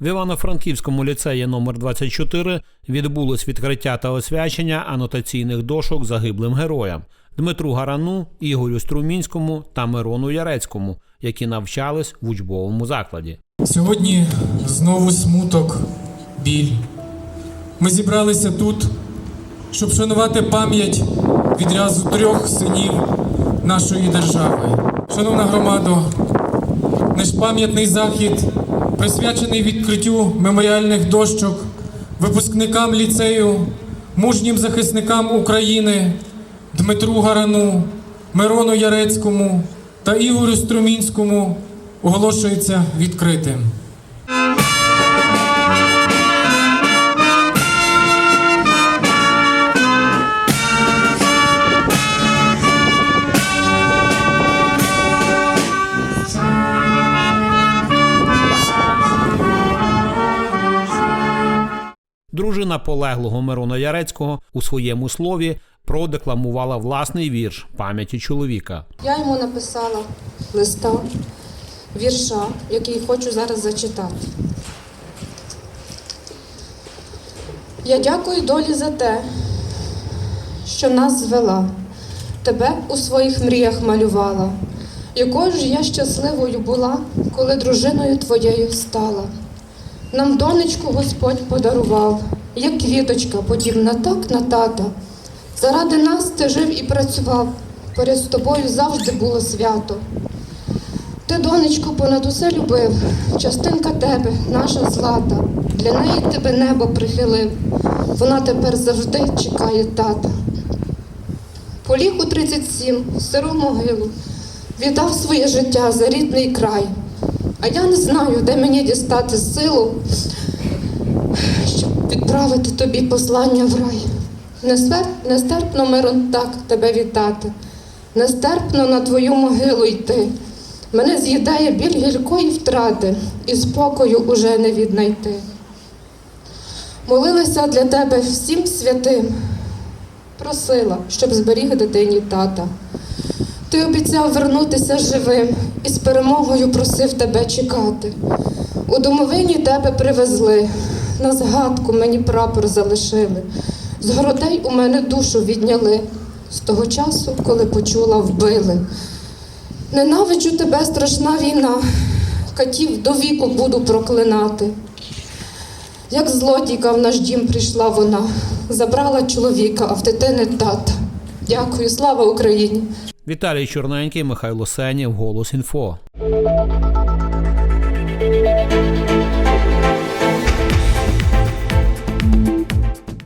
В Івано-Франківському ліцеї номер 24 відбулось відкриття та освячення анотаційних дошок загиблим героям Дмитру Гарану, Ігорю Струмінському та Мирону Ярецькому, які навчались в учбовому закладі. Сьогодні знову смуток, біль. Ми зібралися тут, щоб шанувати пам'ять відразу трьох синів нашої держави. Шановна громадо, наш пам'ятний захід присвячений відкриттю меморіальних дощок випускникам ліцею, мужнім захисникам України Дмитру Гарану, Мирону Ярецькому та Ігорю Струмінському оголошується відкритим. Дружина полеглого Мирона Ярецького у своєму слові продекламувала власний вірш пам'яті чоловіка. Я йому написала листа, вірша, який хочу зараз зачитати. Я дякую долі за те, що нас звела, тебе у своїх мріях малювала, якою ж я щасливою була, коли дружиною твоєю стала. Нам донечку Господь подарував, як квіточка, подібна так на тата. Заради нас ти жив і працював, поряд з тобою завжди було свято. Ти, донечко, понад усе любив, частинка тебе, наша злата. Для неї тебе небо прихилив. Вона тепер завжди чекає тата. Поліг у 37, в сиру могилу, віддав своє життя за рідний край. А я не знаю, де мені дістати силу, щоб відправити тобі послання в рай. Нестерпно, Мирон, так тебе вітати, нестерпно на твою могилу йти. Мене з'їдає біль гіркої втрати, і спокою уже не віднайти. Молилася для тебе всім святим, просила, щоб зберіг дитині тата. Ти обіцяв вернутися живим і з перемогою просив тебе чекати. У домовині тебе привезли, на згадку мені прапор залишили. З грудей у мене душу відняли з того часу, коли почула, вбили. Ненавиджу тебе страшна війна, катів до віку буду проклинати. Як злодійка в наш дім прийшла вона, забрала чоловіка, а в дитини тата. Дякую, слава Україні! Віталій Чорненький, Михайло Сенєв, Голос інфо.